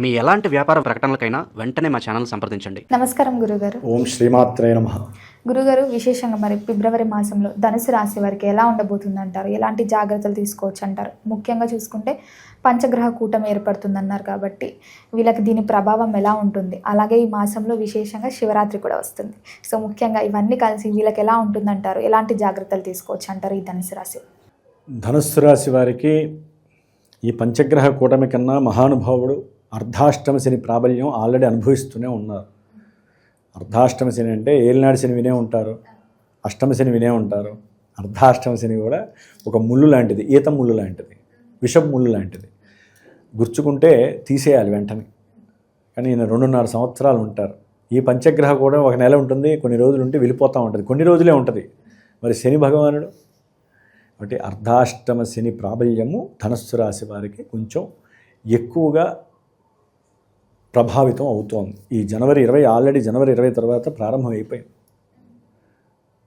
మీ ఎలాంటి వ్యాపార ప్రకటనలకైనా వెంటనే మా ఛానల్ సంప్రదించండి. నమస్కారం గురుగారు. ఓం శ్రీమాత్రే నమ. గురుగారు విశేషంగా మరి ఫిబ్రవరి మాసంలో ధనుసు రాశి వారికి ఎలా ఉండబోతుంది అంటారు ఎలాంటి జాగ్రత్తలు తీసుకోవచ్చు అంటారు ముఖ్యంగా చూసుకుంటే పంచగ్రహ కూటమి ఏర్పడుతుందన్నారు కాబట్టి వీళ్ళకి దీని ప్రభావం ఎలా ఉంటుంది? అలాగే ఈ మాసంలో విశేషంగా శివరాత్రి కూడా వస్తుంది. సో ముఖ్యంగా ఇవన్నీ కలిసి వీళ్ళకి ఎలా ఉంటుందంటారు? ఎలాంటి జాగ్రత్తలు తీసుకోవచ్చు అంటారు ఈ ధనుసు రాశి ధనుస్సు రాశి వారికి ఈ పంచగ్రహ కూటమి కన్నా మహానుభావుడు అర్ధాష్టమ శని ప్రాబల్యం ఆల్రెడీ అనుభవిస్తూనే ఉన్నారు. అర్ధాష్టమ శని అంటే ఏలినాడు శని వినే ఉంటారు అష్టమ శని వినే ఉంటారు. అర్ధాష్టమ శని కూడా ఒక ముళ్ళు లాంటిది ఈత ముళ్ళు లాంటిది విషం ముళ్ళు లాంటిది. గుర్చుకుంటే తీసేయాలి వెంటనే. కానీ ఈయన రెండున్నర సంవత్సరాలు ఉంటారు. ఈ పంచగ్రహ కూడా ఒక నెల ఉంటుంది కొన్ని రోజులు ఉంటే వెళ్ళిపోతూ ఉంటుంది. కొన్ని రోజులే ఉంటుంది. మరి శని భగవానుడు? కాబట్టి అర్ధాష్టమ శని ప్రాబల్యము ధనస్సు రాశి వారికి కొంచెం ఎక్కువగా ప్రభావితం అవుతోంది. ఈ జనవరి ఇరవై ఆల్రెడీ జనవరి ఇరవై తర్వాత ప్రారంభం అయిపోయింది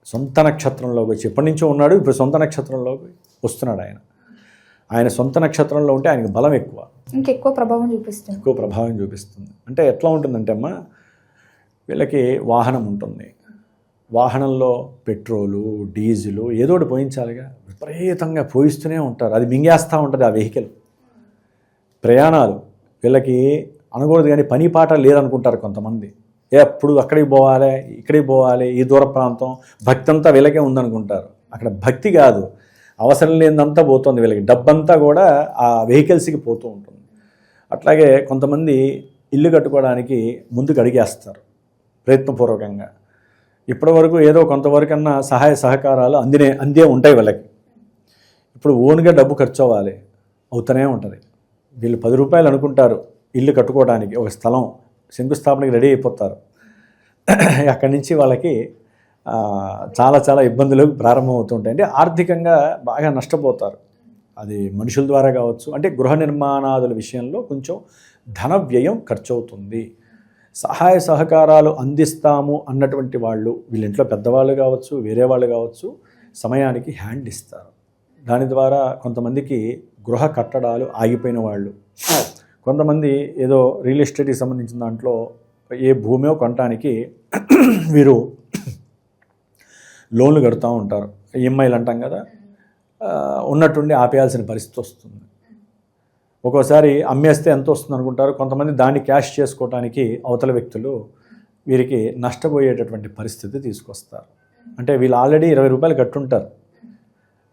సొంత నక్షత్రంలోకి వచ్చి ఎప్పటి నుంచో ఉన్నాడు ఇప్పుడు సొంత నక్షత్రంలోకి వస్తున్నాడు ఆయన. ఆయన సొంత నక్షత్రంలో ఉంటే ఆయనకు బలం ఎక్కువ. ఇంకెక్కువ ప్రభావం చూపిస్తుంది. ఎక్కువ ప్రభావం చూపిస్తుంది. అంటే ఎట్లా ఉంటుందంటే అమ్మా వీళ్ళకి వాహనం ఉంటుంది. వాహనంలో పెట్రోలు డీజిలు ఏదో ఒకటి పోయించాలిగా. విపరీతంగా పోయిస్తూనే ఉంటారు. అది మింగేస్తూ ఉంటుంది ఆ వెహికల్. ప్రయాణాలు. వీళ్ళకి అనకూడదు కానీ పని పాట లేదనుకుంటారు కొంతమంది. ఎప్పుడు అక్కడికి పోవాలి ఇక్కడికి పోవాలి ఈ దూర ప్రాంతం భక్తి అంతా వీళ్ళకే ఉందనుకుంటారు. అక్కడ భక్తి కాదు. అవసరం లేనిదంతా పోతుంది వీళ్ళకి. డబ్బంతా కూడా ఆ వెహికల్స్కి పోతూ ఉంటుంది. అట్లాగే కొంతమంది ఇల్లు కట్టుకోవడానికి ముందుకు అడిగేస్తారు ప్రయత్నపూర్వకంగా. ఇప్పటివరకు ఏదో కొంతవరకన్నా సహాయ సహకారాలు అందినే అందే ఉంటాయి వీళ్ళకి. ఇప్పుడు ఓన్గా డబ్బు ఖర్చు అవ్వాలి అవుతూనే ఉంటుంది. వీళ్ళు పది రూపాయలు అనుకుంటారు. ఇల్లు కట్టుకోవడానికి ఒక స్థలం శంకుస్థాపనకి రెడీ అయిపోతారు. అక్కడి నుంచి వాళ్ళకి చాలా చాలా ఇబ్బందులు ప్రారంభమవుతుంటాయి అంటే ఆర్థికంగా బాగా నష్టపోతారు. అది మనుషుల ద్వారా కావచ్చు అంటే గృహ నిర్మాణాదుల విషయంలో కొంచెం ధన వ్యయం ఖర్చు అవుతుంది సహాయ సహకారాలు అందిస్తాము అన్నటువంటి వాళ్ళు వీళ్ళింట్లో పెద్దవాళ్ళు కావచ్చు వేరే వాళ్ళు కావచ్చు సమయానికి హ్యాండ్ ఇస్తారు. దాని ద్వారా కొంతమందికి గృహ కట్టడాలు ఆగిపోయిన వాళ్ళు కొంతమంది ఏదో రియల్ ఎస్టేట్కి సంబంధించిన దాంట్లో ఏ భూమో కొనటానికి వీరు లోన్లు కడుతూ ఉంటారు. ఈఎంఐలు అంటాం కదా. ఉన్నట్టుండి ఆపేయాల్సిన పరిస్థితి వస్తుంది. ఒక్కోసారి అమ్మేస్తే ఎంత వస్తుంది అనుకుంటారు. కొంతమంది దాన్ని క్యాష్ చేసుకోవటానికి అవతల వ్యక్తులు వీరికి నష్టపోయేటటువంటి పరిస్థితి తీసుకొస్తారు. అంటే వీళ్ళు ఆల్రెడీ ఇరవై రూపాయలు కట్టుంటారు.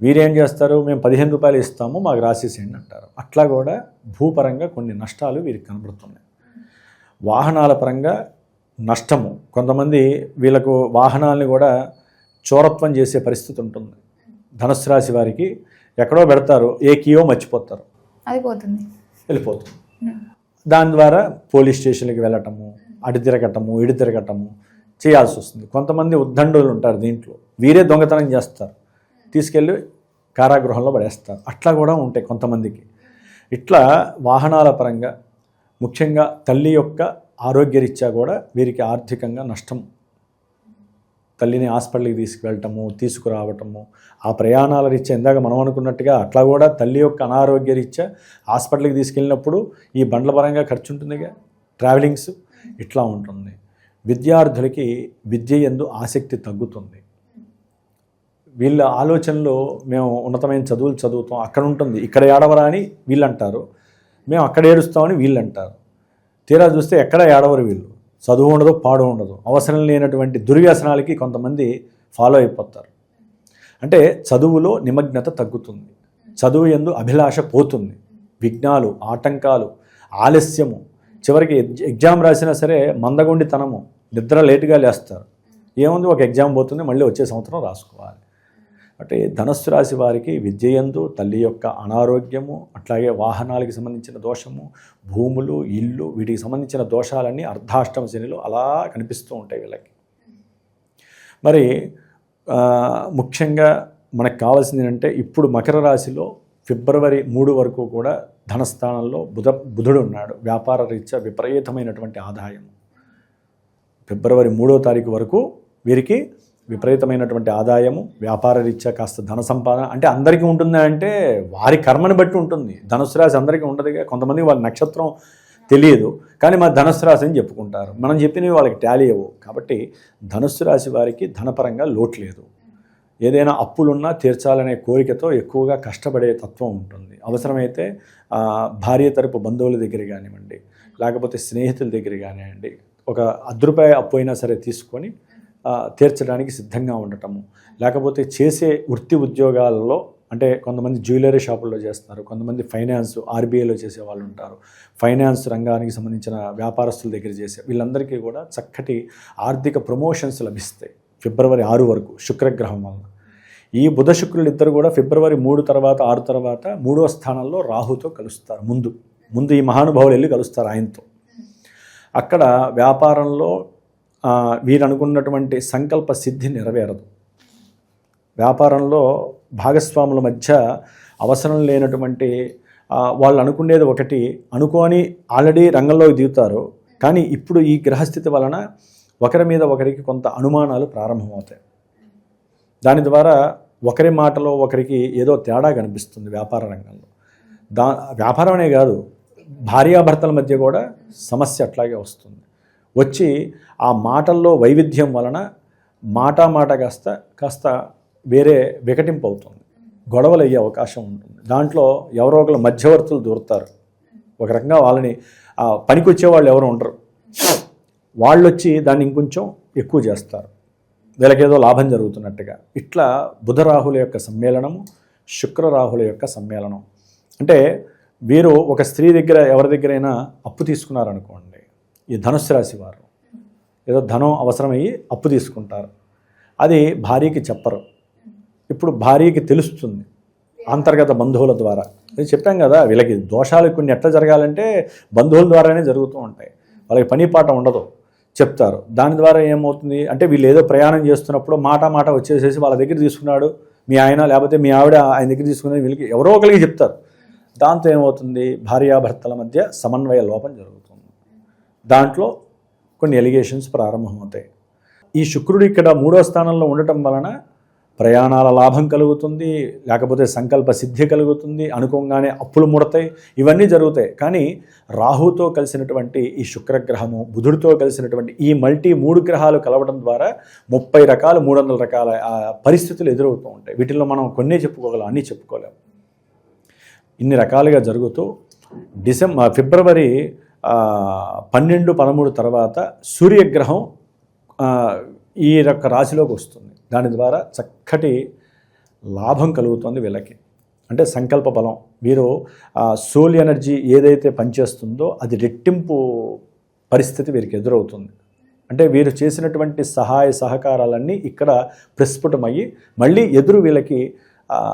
వీరేం చేస్తారు? మేము పదిహేను రూపాయలు ఇస్తాము మాకు రాసేసేయండి అంటారు. అట్లా కూడా భూపరంగా కొన్ని నష్టాలు వీరికి కనబడుతున్నాయి. వాహనాల పరంగా నష్టము. కొంతమంది వీళ్ళకు వాహనాలని కూడా చోరత్వం చేసే పరిస్థితి ఉంటుంది. ధనుసు రాశి వారికి ఎక్కడో పెడతారు ఏ కీయో మర్చిపోతారు. అది పోతుంది. వెళ్ళిపోతుంది. దాని ద్వారా పోలీస్ స్టేషన్కి వెళ్ళటము అడి తిరగటము ఇడి తిరగటము చేయాల్సి వస్తుంది. కొంతమంది ఉద్దండులు ఉంటారు దీంట్లో. వీరే దొంగతనం చేస్తారు. తీసుకెళ్ళి కారాగృహంలో పడేస్తారు. అట్లా కూడా ఉంటాయి కొంతమందికి. ఇట్లా వాహనాల పరంగా ముఖ్యంగా తల్లి యొక్క ఆరోగ్యరీత్యా కూడా వీరికి ఆర్థికంగా నష్టం తల్లిని హాస్పిటల్కి తీసుకువెళ్ళటము తీసుకురావటము ఆ ప్రయాణాల రీత్యా ఇందాక మనం అనుకున్నట్టుగా అట్లా కూడా తల్లి యొక్క అనారోగ్య రీత్యా హాస్పిటల్కి తీసుకెళ్ళినప్పుడు ఈ బండ్ల పరంగా ఖర్చు ఉంటుందిగా ట్రావెలింగ్స్ ఇట్లా ఉంటుంది. విద్యార్థులకి విద్య ఎందు ఆసక్తి తగ్గుతుంది. వీళ్ళ ఆలోచనలో మేము ఉన్నతమైన చదువులు చదువుతాం అక్కడ ఉంటుంది ఇక్కడ ఏడవరా అని వీళ్ళు అంటారు మేము అక్కడ ఏడుస్తామని వీళ్ళు అంటారు తీరా చూస్తే ఎక్కడ ఏడవరు వీళ్ళు? చదువు ఉండదు పాడు ఉండదు. అవసరం లేనటువంటి దుర్వ్యసనాలకి కొంతమంది ఫాలో అయిపోతారు. అంటే చదువులో నిమగ్నత తగ్గుతుంది. చదువు ఎందు అభిలాష పోతుంది. విఘ్నాలు ఆటంకాలు ఆలస్యము. చివరికి ఎగ్జామ్ రాసినా సరే మందగొండితనము. నిద్ర లేటుగా లేస్తారు. ఏముంది? ఒక ఎగ్జామ్ పోతుంది మళ్ళీ వచ్చే సంవత్సరం రాసుకోవాలి. అంటే ధనస్సు రాశి వారికి విద్యయందు తల్లి యొక్క అనారోగ్యము అట్లాగే వాహనాలకి సంబంధించిన దోషము భూములు ఇల్లు వీటికి సంబంధించిన దోషాలన్నీ అర్ధాష్టమ శనిలో అలా కనిపిస్తూ ఉంటాయి వీళ్ళకి. మరి ముఖ్యంగా మనకు కావాల్సింది ఏంటంటే ఇప్పుడు మకర రాశిలో ఫిబ్రవరి మూడు వరకు కూడా ధనస్థానంలో బుధ బుధుడు ఉన్నాడు. వ్యాపార రీత్యా విపరీతమైనటువంటి ఆదాయం ఫిబ్రవరి మూడో తారీఖు వరకు వీరికి విపరీతమైనటువంటి ఆదాయము వ్యాపార రీత్యా కాస్త ధన సంపాదన. అంటే అందరికీ ఉంటుందా అంటే వారి కర్మని బట్టి ఉంటుంది. ధనుసు రాశి అందరికీ ఉండదుగా కొంతమంది వాళ్ళ నక్షత్రం తెలియదు. కానీ మా ధనుసు రాశి అని చెప్పుకుంటారు. మనం చెప్పినవి వాళ్ళకి ట్యాలీ అవ్వవు. కాబట్టి ధనుసు రాశి వారికి ధనపరంగా లోటు లేదు. ఏదైనా అప్పులున్నా తీర్చాలనే కోరికతో ఎక్కువగా కష్టపడే తత్వం ఉంటుంది. అవసరమైతే భార్య తరపు బంధువుల దగ్గర కానివ్వండి లేకపోతే స్నేహితుల దగ్గర కానివ్వండి ఒక అర్ధ అప్పు అయినా సరే తీసుకొని తీర్చడానికి సిద్ధంగా ఉండటము. లేకపోతే చేసే వృత్తి ఉద్యోగాలలో అంటే కొంతమంది జ్యువెలరీ షాపుల్లో చేస్తున్నారు కొంతమంది ఫైనాన్స్ ఆర్బీఐలో చేసే వాళ్ళు ఉంటారు. ఫైనాన్స్ రంగానికి సంబంధించిన వ్యాపారస్తుల దగ్గర చేసే వీళ్ళందరికీ కూడా చక్కటి ఆర్థిక ప్రమోషన్స్ లభిస్తాయి ఫిబ్రవరి ఆరు వరకు శుక్రగ్రహం వలన. ఈ బుధ శుక్రులు ఇద్దరు కూడా ఫిబ్రవరి మూడు తర్వాత ఆరు తర్వాత మూడవ స్థానంలో రాహుతో కలుస్తారు ముందు. ముందు ఈ మహానుభావులు వెళ్ళి కలుస్తారు ఆయనతో. అక్కడ వ్యాపారంలో వీరు అనుకున్నటువంటి సంకల్ప సిద్ధి నెరవేరదు. వ్యాపారంలో భాగస్వాముల మధ్య అవసరం లేనటువంటి వాళ్ళు అనుకునేది ఒకటి అనుకోని ఆల్రెడీ రంగంలోకి దిగుతారు. కానీ ఇప్పుడు ఈ గ్రహస్థితి వలన ఒకరి మీద ఒకరికి కొంత అనుమానాలు ప్రారంభమవుతాయి. దాని ద్వారా ఒకరి మాటలో ఒకరికి ఏదో తేడా కనిపిస్తుంది వ్యాపార రంగంలో. దా వ్యాపారం అనే కాదు భార్యాభర్తల మధ్య కూడా సమస్య అట్లాగే వస్తుంది. వచ్చి ఆ మాటల్లో వైవిధ్యం వలన మాట మాట కాస్త కాస్త వేరే వికటింపు అవుతుంది గొడవలు అయ్యే అవకాశం ఉంటుంది. దాంట్లో ఎవరో ఒకరు మధ్యవర్తులు దూరుతారు. ఒక రకంగా వాళ్ళని పనికొచ్చే వాళ్ళు ఎవరు ఉండరు. వాళ్ళు వచ్చి దాన్ని ఇంకొంచెం ఎక్కువ చేస్తారు. వీళ్ళకేదో లాభం జరుగుతున్నట్టుగా. ఇట్లా బుధరాహుల యొక్క సమ్మేళనము శుక్రరాహుల యొక్క సమ్మేళనం. అంటే వీరు ఒక స్త్రీ దగ్గర ఎవరి దగ్గరైనా అప్పు తీసుకున్నారనుకోండి ఈ ధనుస్సు రాశి వారు. ఏదో ధనం అవసరమయ్యి అప్పు తీసుకుంటారు. అది భార్యకి చెప్పరు. ఇప్పుడు భార్యకి తెలుస్తుంది అంతర్గత బంధువుల ద్వారా. ఇది చెప్పాం కదా వీళ్ళకి దోషాలు కొన్ని ఎట్లా జరగాలంటే బంధువుల ద్వారానే జరుగుతూ ఉంటాయి. వాళ్ళకి పని పాట ఉండదు. చెప్తారు. దాని ద్వారా ఏమవుతుంది అంటే వీళ్ళు ఏదో ప్రయాణం చేస్తున్నప్పుడు మాట మాట వచ్చేసేసి వాళ్ళ దగ్గర తీసుకున్నాడు. మీ ఆయన లేకపోతే మీ ఆవిడ ఆయన దగ్గర తీసుకున్నది వీళ్ళకి ఎవరో ఒకరికి చెప్తారు. దాంతో ఏమవుతుంది? భార్యాభర్తల మధ్య సమన్వయ లోపం జరుగుతుంది. దాంట్లో కొన్ని ఎలిగేషన్స్ ప్రారంభమవుతాయి. ఈ శుక్రుడు ఇక్కడ మూడో స్థానంలో ఉండటం వలన ప్రయాణాల లాభం కలుగుతుంది లేకపోతే సంకల్ప సిద్ధి కలుగుతుంది అనుకోగానే అప్పులు ముడతాయి ఇవన్నీ జరుగుతాయి. కానీ రాహుతో కలిసినటువంటి ఈ శుక్రగ్రహము బుధుడితో కలిసినటువంటి ఈ మల్టీ మూడు గ్రహాలు కలవడం ద్వారా ముప్పై రకాలు మూడు వందల రకాల పరిస్థితులు ఎదురవుతూ ఉంటాయి. వీటిల్లో మనం కొన్నే చెప్పుకోగలం అన్నీ చెప్పుకోలేము ఇన్ని రకాలుగా జరుగుతూ డిసెంబర్ ఫిబ్రవరి పన్నెండు పదమూడు తర్వాత సూర్యగ్రహం ఈ యొక్క రాశిలోకి వస్తుంది. దాని ద్వారా చక్కటి లాభం కలుగుతుంది వీళ్ళకి. అంటే సంకల్ప బలం. వీరు సోల్ ఎనర్జీ ఏదైతే పనిచేస్తుందో అది రెట్టింపు పరిస్థితి వీరికి ఎదురవుతుంది. అంటే వీరు చేసినటువంటి సహాయ సహకారాలన్నీ ఇక్కడ ప్రస్ఫుటమయ్యి మళ్ళీ ఎదురు వీళ్ళకి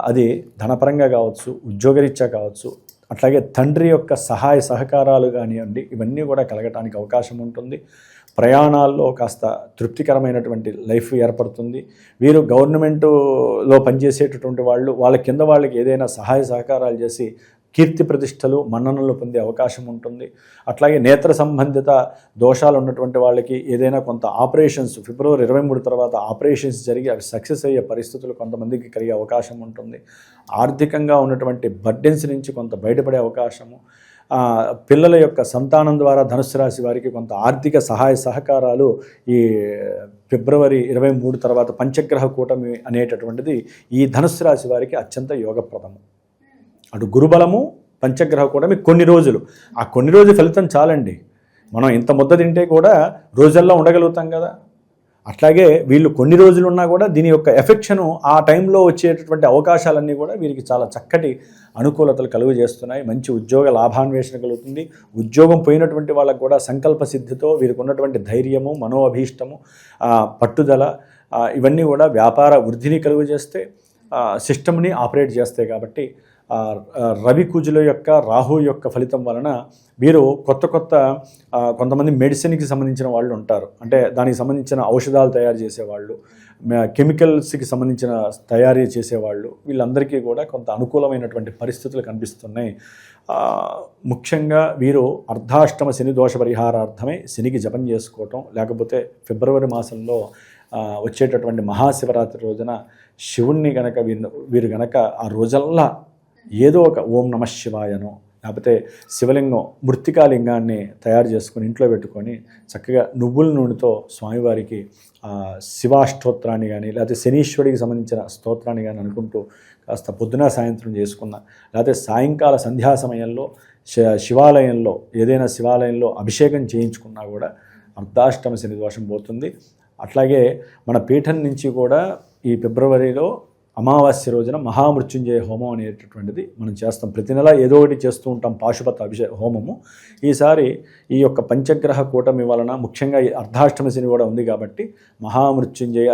అది ధనపరంగా కావచ్చు ఉద్యోగరీత్యా కావచ్చు అట్లాగే తండ్రి యొక్క సహాయ సహకారాలు కానివ్వండి ఇవన్నీ కూడా కలగటానికి అవకాశం ఉంటుంది. ప్రయాణాల్లో కాస్త తృప్తికరమైనటువంటి లైఫ్ ఏర్పడుతుంది. వీరు గవర్నమెంటులో పనిచేసేటటువంటి వాళ్ళు వాళ్ళ కింద వాళ్ళకి ఏదైనా సహాయ సహకారాలు చేసి కీర్తి ప్రతిష్టలు మన్ననలు పొందే అవకాశం ఉంటుంది. అట్లాగే నేత్ర సంబంధిత దోషాలు ఉన్నటువంటి వాళ్ళకి ఏదైనా కొంత ఆపరేషన్స్ ఫిబ్రవరి ఇరవై మూడు తర్వాత ఆపరేషన్స్ జరిగి అవి సక్సెస్ అయ్యే పరిస్థితులు కొంతమందికి కలిగే అవకాశం ఉంటుంది. ఆర్థికంగా ఉన్నటువంటి బర్డెన్స్ నుంచి కొంత బయటపడే అవకాశము. పిల్లల యొక్క సంతానం ద్వారా ధనుసు రాశి వారికి కొంత ఆర్థిక సహాయ సహకారాలు ఈ ఫిబ్రవరి ఇరవై మూడు తర్వాత పంచగ్రహ కూటమి అనేటటువంటిది ఈ ధనుసు రాశి వారికి అత్యంత యోగప్రదము. అటు గురుబలము పంచగ్రహ మీకు కొన్ని రోజులు. ఆ కొన్ని రోజుల ఫలితం చాలండి. మనం ఇంత ముద్ద తింటే కూడా రోజుల్లో ఉండగలుగుతాం కదా. అట్లాగే వీళ్ళు కొన్ని రోజులు ఉన్నా కూడా దీని యొక్క ఎఫెక్షను ఆ టైంలో వచ్చేటటువంటి అవకాశాలన్నీ కూడా వీరికి చాలా చక్కటి అనుకూలతలు కలుగు చేస్తున్నాయి. మంచి ఉద్యోగ లాభాన్వేషణ కలుగుతుంది. ఉద్యోగం పోయినటువంటి వాళ్ళకు కూడా సంకల్ప సిద్ధితో వీరికి ఉన్నటువంటి ధైర్యము మనోఅభీష్టము పట్టుదల ఇవన్నీ కూడా వ్యాపార వృద్ధిని కలుగు చేస్తే సిస్టమ్ని ఆపరేట్ చేస్తాయి కాబట్టి రవి కుజుల యొక్క రాహు యొక్క ఫలితం వలన వీరు కొత్త కొత్త కొంతమంది మెడిసిన్కి సంబంధించిన వాళ్ళు ఉంటారు. అంటే దానికి సంబంధించిన ఔషధాలు తయారు చేసేవాళ్ళు కెమికల్స్కి సంబంధించిన తయారీ చేసేవాళ్ళు వీళ్ళందరికీ కూడా కొంత అనుకూలమైనటువంటి పరిస్థితులు కనిపిస్తున్నాయి. ముఖ్యంగా వీరు అర్ధాష్టమ శని దోష పరిహారార్థమై శనికి జపం చేసుకోవటం లేకపోతే ఫిబ్రవరి మాసంలో వచ్చేటటువంటి మహాశివరాత్రి రోజున శివుణ్ణి గనక వీరు వీరు గనక ఆ రోజల్లా ఏదో ఒక ఓం నమ శివాయనో లేకపోతే శివలింగం మృతికాలింగాన్ని తయారు చేసుకొని ఇంట్లో పెట్టుకొని చక్కగా నువ్వుల నూనెతో స్వామివారికి శివాష్టోత్రాన్ని కానీ లేకపోతే శనీశ్వరికి సంబంధించిన స్తోత్రాన్ని కానీ అనుకుంటూ కాస్త పొద్దున సాయంత్రం చేసుకున్న లేకపోతే సాయంకాల సంధ్యా సమయంలో శివాలయంలో ఏదైనా శివాలయంలో అభిషేకం చేయించుకున్నా కూడా అర్ధాష్టమ శని దోషం పోతుంది. అట్లాగే మన పీఠం నుంచి కూడా ఈ ఫిబ్రవరిలో అమావాస్య రోజున మహామృత్యుంజయ హోమం అనేటటువంటిది మనం చేస్తాం. ప్రతి నెల ఏదో ఒకటి చేస్తూ ఉంటాం పాశుపత అభిషేక హోమము. ఈసారి ఈ యొక్క పంచగ్రహ కూటమి వలన ముఖ్యంగా ఈ అర్ధాష్టమ శని కూడా ఉంది కాబట్టి మహామృత్యుంజయ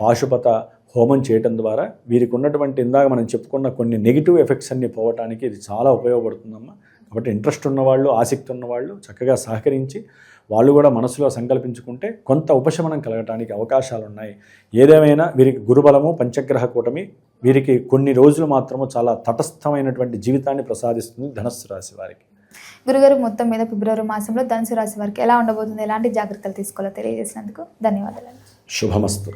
పాశుపత హోమం చేయటం ద్వారా వీరికి ఉన్నటువంటి ఇందాక మనం చెప్పుకున్న కొన్ని నెగిటివ్ ఎఫెక్ట్స్ అన్ని పోవటానికి ఇది చాలా ఉపయోగపడుతుందమ్మా. కాబట్టి ఇంట్రెస్ట్ ఉన్నవాళ్ళు ఆసక్తి ఉన్నవాళ్ళు చక్కగా సహకరించి వాళ్ళు కూడా మనసులో సంకల్పించుకుంటే కొంత ఉపశమనం కలగటానికి అవకాశాలు ఉన్నాయి ఏదేమైనా వీరికి గురుబలము పంచగ్రహ కూటమి వీరికి కొన్ని రోజులు మాత్రము చాలా తటస్థమైనటువంటి జీవితాన్ని ప్రసాదిస్తుంది ధనస్సు రాశి వారికి. గురుగారు మొత్తం మీద ఫిబ్రవరి మాసంలో ధనుసు రాశి వారికి ఎలా ఉండబోతుంది? ఎలాంటి జాగ్రత్తలు తీసుకోవాలో తెలియజేసినందుకు ధన్యవాదాలు. శుభమస్తు.